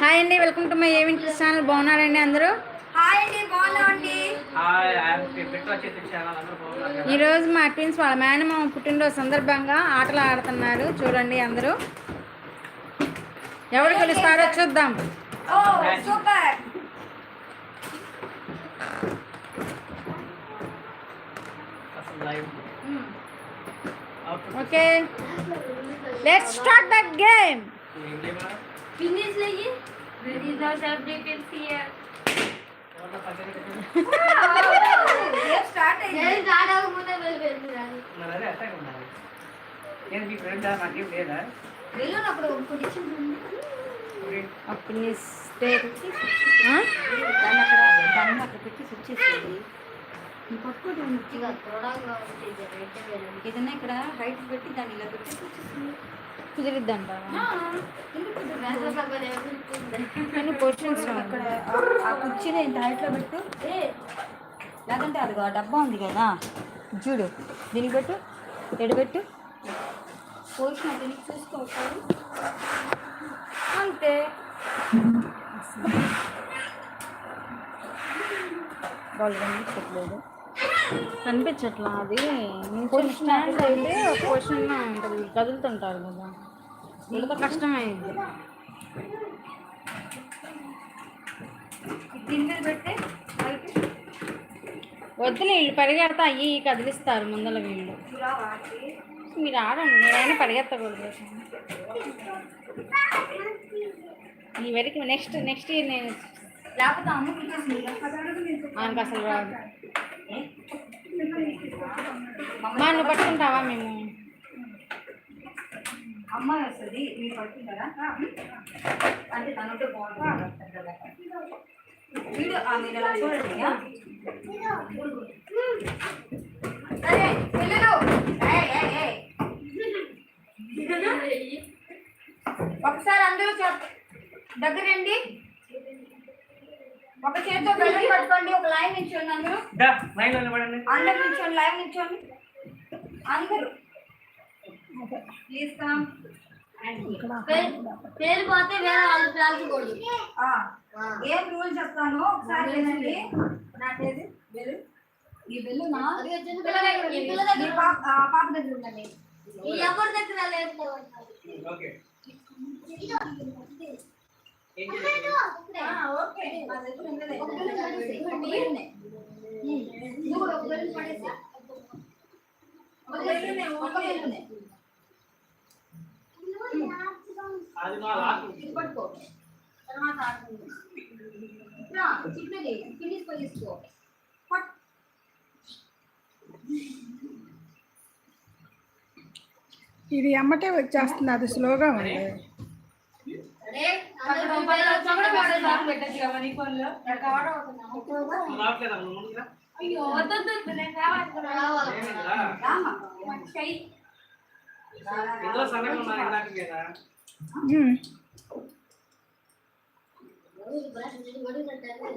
Hi అండి welcome to my ఏవింగ్ channel. బాగున్నారండి అందరూ? హాయ్ అండి బాగున్నామండి హాయ్ ఐఎమ్ పెట్టు వచ్చేసి ఛానల్ అందరూ బాగున్నారు కదా? ఈరోజు మా ట్విన్స్ వాళ్ళ మేనమామ పుట్టినరోజు సందర్భంగా ఆటలు ఆడుతున్నారు. చూడండి అందరూ. ఎవరు గెలుస్తారో చూద్దాం. ఓ సూపర్. అసలు live. Out okay. Let's start the game finish లేయి very the celebrated here. అప్పుడు ఏదైనా ఇక్కడ హైట్ పెట్టి దాన్ని ఇలా పెట్టి switch చేసేది. కుదిరిద్దంట. ఆ, ఎందుకు కుదరదు? కానీ పొజిషన్స్ అక్కడ ఆ- కుర్చీని ఇంత హైట్లో పెట్టు? లేదంటే అది ఆ డబ్బా ఉంది కదా. చూడు దీనికి పెట్టు ఎడబెట్టు పోసిన దీనికి చూసుకో ఒకసారి. అంతే. వాళ్ళు కనిపించట్లేదు కనిపించట్లా అది. స్టాండ్ అయితే పొజిషన్ ఉంటుంది. కదులుతుంటారు కదా. ఇంత కష్టమైంది. వద్దులే వీళ్ళు పరిగెడతా. అయ్యి కదిలిస్తారు ముందల వీళ్ళు. మీరు ఆడండి నేనైనా పరిగెత్తకూడదు. ఈ వరకు నెక్స్ట్ నెక్స్ట్ ఇయర్ నేను లేకపోతే అసలు రాదు. మా నువ్వు పట్టుకుంటావా మేము? అమ్మాయి వస్తుంది మీరు పడుతుంటారా అంటే తనతో బాగుంటుంది మీరు అలా చూడండి? సరే పిల్లలు. ఒకసారి అందరూ చెప్ దగ్గరండి. ఒక చేతితో బెల్లం పట్టుకోండి ఒక లైన్ నిల్చోండి అందరూ. అందరు నిల్చోండి లైన్ నిల్చోండి అందరూ. ప్లీజ్ కమ్ పేరు పోతే వేరే వాళ్ళు పేల్చకూడదు ఆ, ఏం రూల్ చెప్తాను ఒకసారి వినండి. నాకేది బెల్లు ఈ బెల్లు నా పాప దగ్గర ఉందండి ఈ ఎవరి దగ్గర లేదు? ఓకే. అది మా లాక్. ఇది పట్టుకో. తర్వాత ఆడుకుందాం. రా, చిన్నది ఫినిష్ పోయి తీసుకో. పట్. ఇది అమ్మటే వచ్చేస్తుంది అది స్లోగా ఉంది. పెట్టొచ్చు కదా నీ ఫోన్లో. ఎక్కడ ఆర్డర్ అవుతున్నాము. లాక్లేదా నువ్వు ముందుగా అయ్యో, వద్దొద్దు, వద్దు, నేను కావాలనుకున్నా. ఏమైందిరా రామ్మా, చెయ్యి. ఇందులో సన్నగా ఉన్నారు ఇందాక కదా ఉమ్. బ్రష్ చేసి బడి కట్టారు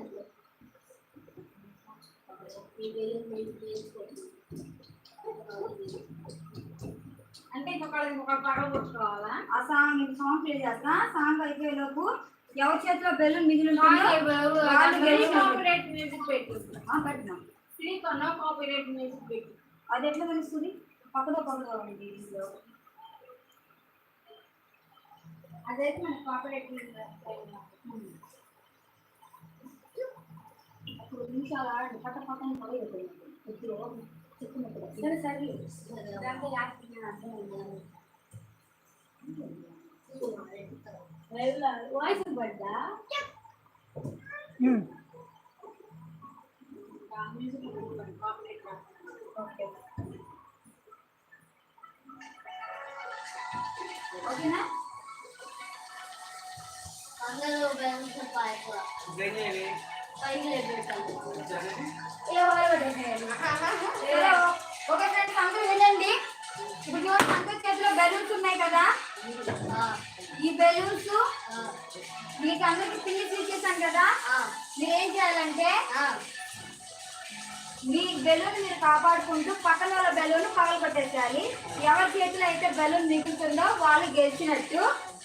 ఈ బెల్లం మీరు చేసుకోండి అంటే ఇంకొకళ్ళు ఇంకొక పడవ కొట్టుకోవాలా ఆ సాంగ్ ఇంక సాంగ్ ప్లే చేస్తా సాంగ్ అయిపోయే లోపు ఎవరి చేతిలో బెలూన్ మిగిలి ఉంటుందో వాళ్ళు గెలిచినట్టు. ఆ, పెట్టుమా. అది ఎట్లా తెలుస్తుంది పక్కదో పక్కదో ఉంది దీంట్లో అదైతే మనకి కాపరేట్ అప్పుడు నిమిషాలు ఆడండి పక్క పక్కన పడగొట్టాయి కొద్దిగా చెప్పుకున్నప్పుడు సరే సరే దాంట్లో లాస్ట్ వాయిస్ పడ్డా ఓకేనా? అందరూ చేయాలి. పైకి లేపెట్టాలి ఓకే ఫ్రెండ్స్ అందరూ వినండి ఇప్పుడు అందరి చేతిలో బెలూన్స్ ఉన్నాయి కదా? ఈ బెలూన్స్ మీకు అందరికి ఫినిష్ ఇచ్చేసాను కదా? మీరు ఏం చేయాలంటే మీ బెలూన్ మీరు కాపాడుకుంటూ పక్కన వాళ్ళ బెలూన్ పగల కొట్టేసేయాలి. ఎవరి చేతిలో అయితే బెలూన్ మిగులుతుందో వాళ్ళు గెలిచినట్టు.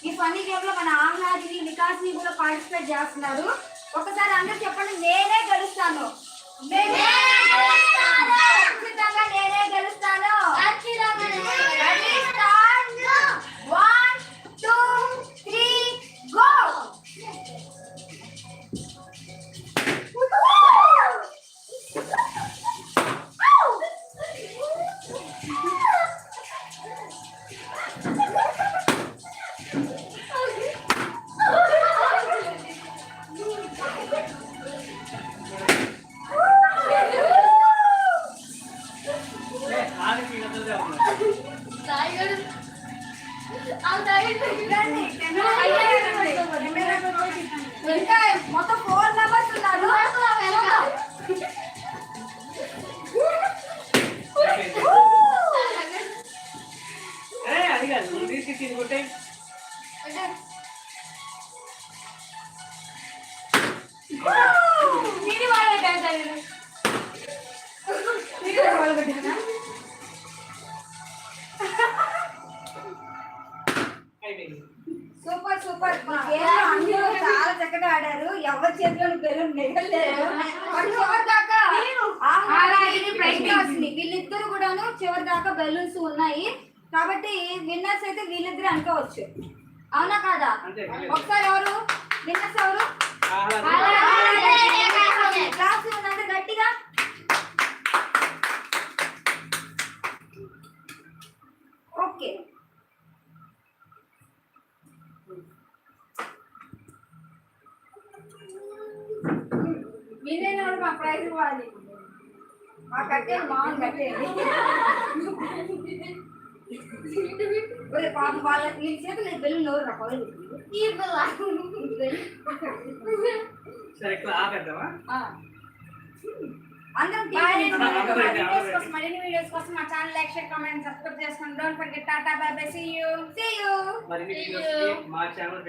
ఈ ఫన్నీ గేమ్లో మన ఆమ్నాజిని వికాస్ని కూడా పార్టిసిపేట్ చేస్తున్నారు. ఒకసారి అందరు చెప్పండి నేనే గెలుస్తాను. నేనే సూపర్ సూపర్. అందరూ చాలా చక్కగా ఆడారు. ఎవరి చేతిలో బెలూన్ మిగలేదు వీళ్ళిద్దరు కూడాను చివరి దాకా బెలూన్స్ ఉన్నాయి. కాబట్టి విన్నర్స్ అయితే వీళ్ళిద్దరు అనుకోవచ్చు. అవునా కాదా? ఒకసారి ఎవరు? విన్నర్స్ ఎవరు? వినైన వాళ్ళు మా ప్రైజ్ ఇవ్వాలి? మా కట్టేది మామూలు కట్టేది ఒరే పాప వాళ్ళ వీళ్ళ చేతులు బెల్లు నోరు రా పగలు సరే ఆపేద్దామా? అందరం వీడియోస్ కోసం, మరిన్ని వీడియోస్ కోసం మా channel like share comment subscribe చేసుకోండి don't forget tata bye bye see you మా ఛానల్